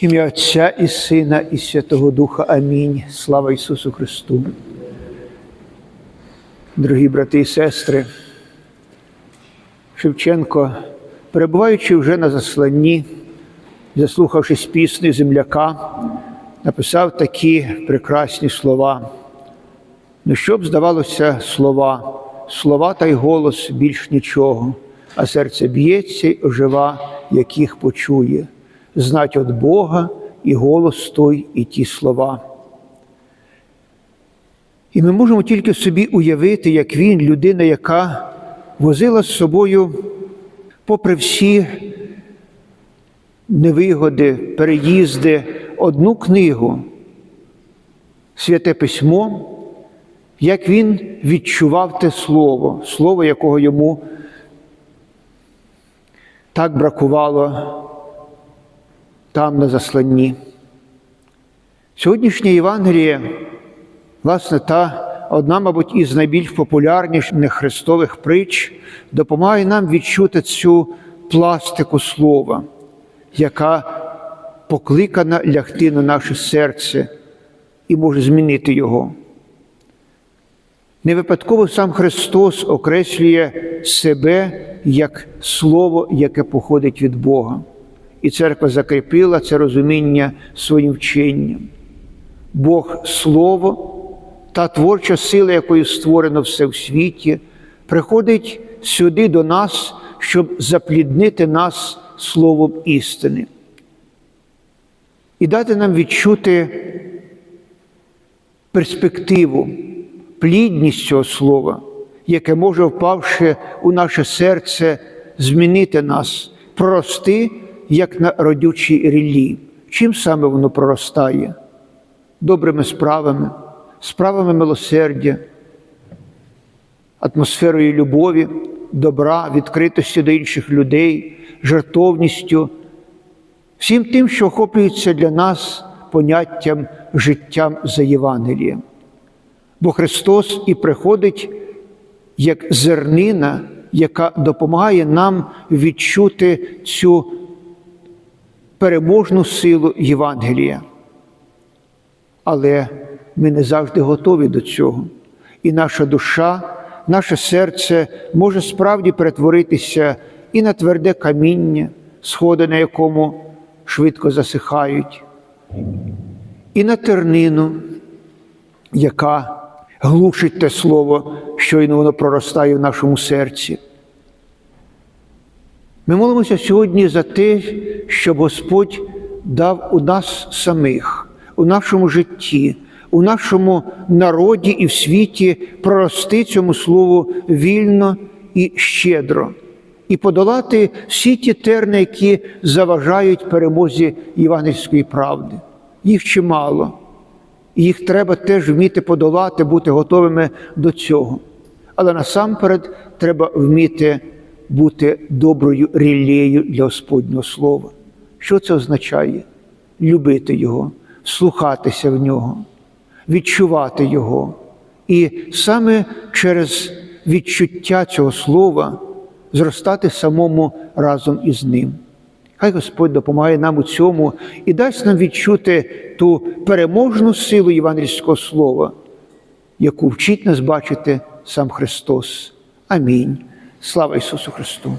Ім'я Отця і Сина, і Святого Духа. Амінь. Слава Ісусу Христу. Дорогі брати і сестри, Шевченко, перебуваючи вже на засланні, заслухавшись пісні земляка, написав такі прекрасні слова. Ну, що б здавалося, слова, слова та й голос більш нічого, а серце б'ється й ожива, яких почує, знать від Бога і голос той, і ті слова. І ми можемо тільки собі уявити, як він, людина, яка возила з собою, попри всі невигоди, переїзди, одну книгу, святе письмо, як він відчував те слово, слово, якого йому так бракувало там на засланні. Сьогоднішнє Євангеліє, власне, та одна, мабуть, із найбільш популярніших христових притч, допомагає нам відчути цю пластику слова, яка покликана лягти на наше серце і може змінити його. Не випадково сам Христос окреслює себе як Слово, яке походить від Бога. І церква закріпила це розуміння своїм вченням. Бог Слово, та творча сила, якою створено все в світі, приходить сюди до нас, щоб запліднити нас словом істини і дати нам відчути перспективу, плідність цього слова, яке може, впавши у наше серце, змінити нас, прорости, як на родючій ріллі. Чим саме воно проростає? Добрими справами, справами милосердя, атмосферою любові, добра, відкритості до інших людей, жертовністю, всім тим, що охоплюється для нас поняттям життям за Євангелієм. Бо Христос і приходить як зернина, яка допомагає нам відчути цю переможну силу Євангелія. Але ми не завжди готові до цього. І наша душа, наше серце може справді перетворитися і на тверде каміння, сходи на якому швидко засихають, і на тернину, яка глушить те слово, щойно воно проростає в нашому серці. Ми молимося сьогодні за те, щоб Господь дав у нас самих, у нашому житті, у нашому народі і в світі прорости цьому слову вільно і щедро, і подолати всі ті терни, які заважають перемозі євангельської правди. Їх чимало. І їх треба теж вміти подолати, бути готовими до цього. Але насамперед треба вміти бути доброю рілею для Господнього Слова. Що це означає? Любити Його, слухатися в нього, відчувати Його. І саме через відчуття цього слова зростати самому разом із ним. Хай Господь допомагає нам у цьому і дасть нам відчути ту переможну силу євангельського слова, яку вчить нас бачити сам Христос. Амінь. Слава Ісусу Христу!